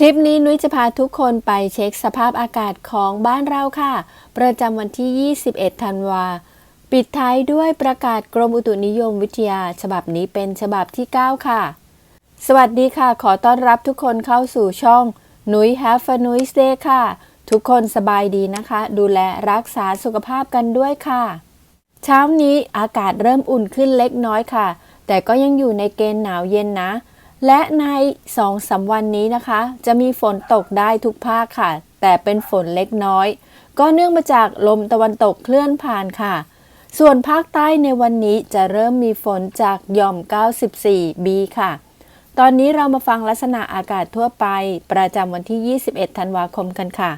คลิปนี้นุ้ยจะพาทุกคนไปเช็คสภาพอากาศของบ้านเราค่ะ ประจำวันที่ 21 ธันวา ปิดท้ายด้วยประกาศกรมอุตุนิยมวิทยา ฉบับนี้เป็นฉบับที่ 9 ค่ะ สวัสดีค่ะ ขอต้อนรับทุกคนเข้าสู่ช่องนุ้ย Have a Nuis Day ค่ะ ทุกคนสบายดีนะคะ ดูแลรักษาสุขภาพกันด้วยค่ะ เช้านี้อากาศเริ่มอุ่นขึ้นเล็กน้อยค่ะ แต่ก็ยังอยู่ในเกณฑ์หนาวเย็นนะ และใน2อสาวันนี้นะคะ จะมีฝนตกได้ทุกภาคค่ะ แต่เป็นฝนเล็กน้อย ก็เนื่องมาจากลมตะวันตกเคลื่อนผ่านค่ะ ส่วนภาคใต้ในวันนี้จะเริ่มมีฝนจากหย่อม 94 b ค่ะ ตอนนี้เรามาฟังลักษณะอากาศทั่วไป ประจำวันที่ 21 ธันวาคมกันค่ะ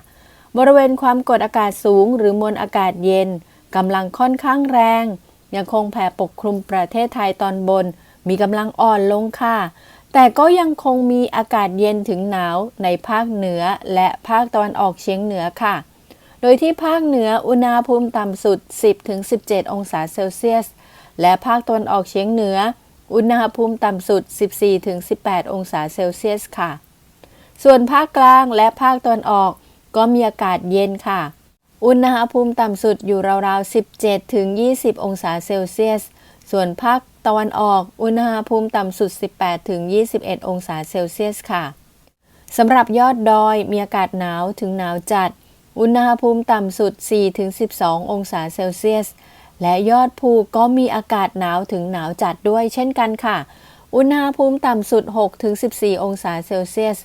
บริเวณความกดอากาศสูง หรือมวลอากาศเย็นกำลังค่อนข้างแรง ยังคงแผ่ปกคลุมประเทศไทยตอนบน มีกำลังอ่อนลงค่ะ แต่ก็ยังคงมีอากาศเย็นถึงหนาวในภาคเหนือและภาคตะวันออกเฉียงเหนือค่ะ โดยที่ภาคเหนืออุณหภูมิต่ำสุด 10-17 องศาเซลเซียส และภาคตะวันออกเฉียงเหนือ อุณหภูมิต่ำสุด 14-18 องศาเซลเซียสค่ะ ส่วนภาคกลางและภาคตะวันออกก็มีอากาศเย็นค่ะ อุณหภูมิต่ำสุดอยู่ราวๆ 17-20 องศาเซลเซียส ส่วนภาคตะวันออกอุณหภูมิต่ำสุด 18-21 องศาเซลเซียสค่ะสำหรับยอดดอยมีอากาศหนาวถึงหนาวจัด อุณหภูมิต่ำสุด 4-12 องศาเซลเซียส และยอดภูก็มีอากาศหนาวถึงหนาวจัดด้วยเช่นกันค่ะ อุณหภูมิต่ำสุด 6-14 องศาเซลเซียส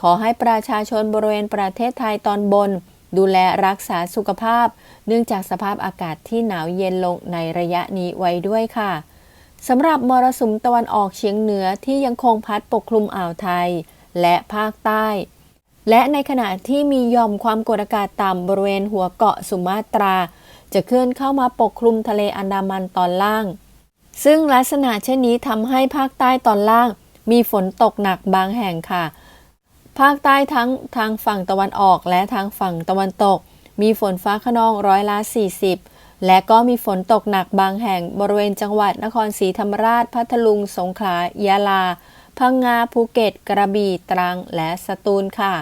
ขอให้ประชาชนบริเวณประเทศไทยตอนบน ดูแลรักษาสุขภาพ เนื่องจากสภาพอากาศที่หนาวเย็นลงในระยะนี้ไว้ด้วยค่ะสำหรับมรสุมตะวันออกเฉียงเหนือที่ยังคงพัดปกคลุมอ่าวไทย และภาคใต้ และในขณะที่มีย่อมความกดอากาศต่ำบริเวณหัวเกาะสุมาตรา จะเคลื่อนเข้ามาปกคลุมทะเลอันดามันตอนล่าง ซึ่งลักษณะเช่นนี้ทำให้ภาคใต้ตอนล่าง มีฝนตกหนักบางแห่งค่ะ ภาคใต้ทั้งทางฝั่งตะวันออกและทางฝั่งตะวันตก มีฝนฟ้าขนองร้อยละ 40 และก็มีฝนตกหนักบางแห่งบริเวณจังหวัดนครศรีธรรมราช พัทลุง สงขลา ยะลา พังงา ภูเก็ต กระบี่ ตรัง และสตูลค่ะ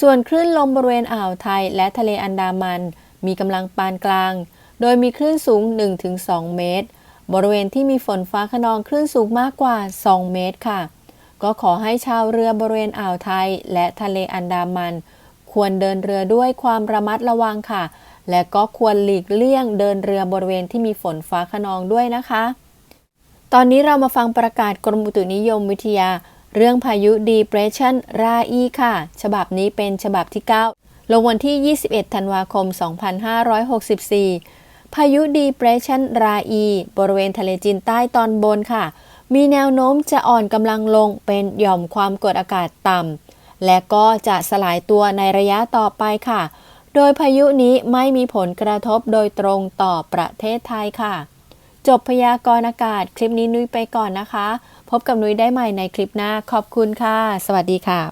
ส่วนคลื่นลมบริเวณอ่าวไทยและทะเลอันดามัน มีกำลังปานกลาง โดยมีคลื่นสูง 1-2 เมตร บริเวณที่มีฝนฟ้าขนองคลื่นสูงมากกว่า 2 เมตรค่ะ ก็ขอให้ชาวเรือบริเวณอ่าวไทย และทะเลอันดามัน ควรเดินเรือด้วยความระมัดระวังค่ะ และก็ควรหลีกเลี่ยงเดินเรือบริเวณที่มีฝนฟ้าขนองด้วยนะคะ ตอนนี้เรามาฟังประกาศกรมอุตุนิยมวิทยา เรื่องพายุ Depression ราอีค่ะ ฉบับนี้เป็นฉบับที่ 9 ลงวันที่ 21 ธันวาคม 2564 พายุ Depression ราอี บริเวณทะเลจีนใต้ตอนบนค่ะ มีแนวโน้มจะอ่อนกำลังลงเป็นหย่อมความกดอากาศต่ำและก็จะสลายตัวในระยะต่อไปค่ะ โดยพายุนี้ไม่มีผลกระทบโดยตรงต่อประเทศไทยค่ะ จบพยากรณ์อากาศคลิปนี้นุ้ยไปก่อนนะคะ พบกับนุ้ยได้ใหม่ในคลิปหน้าขอบคุณค่ะ สวัสดีค่ะ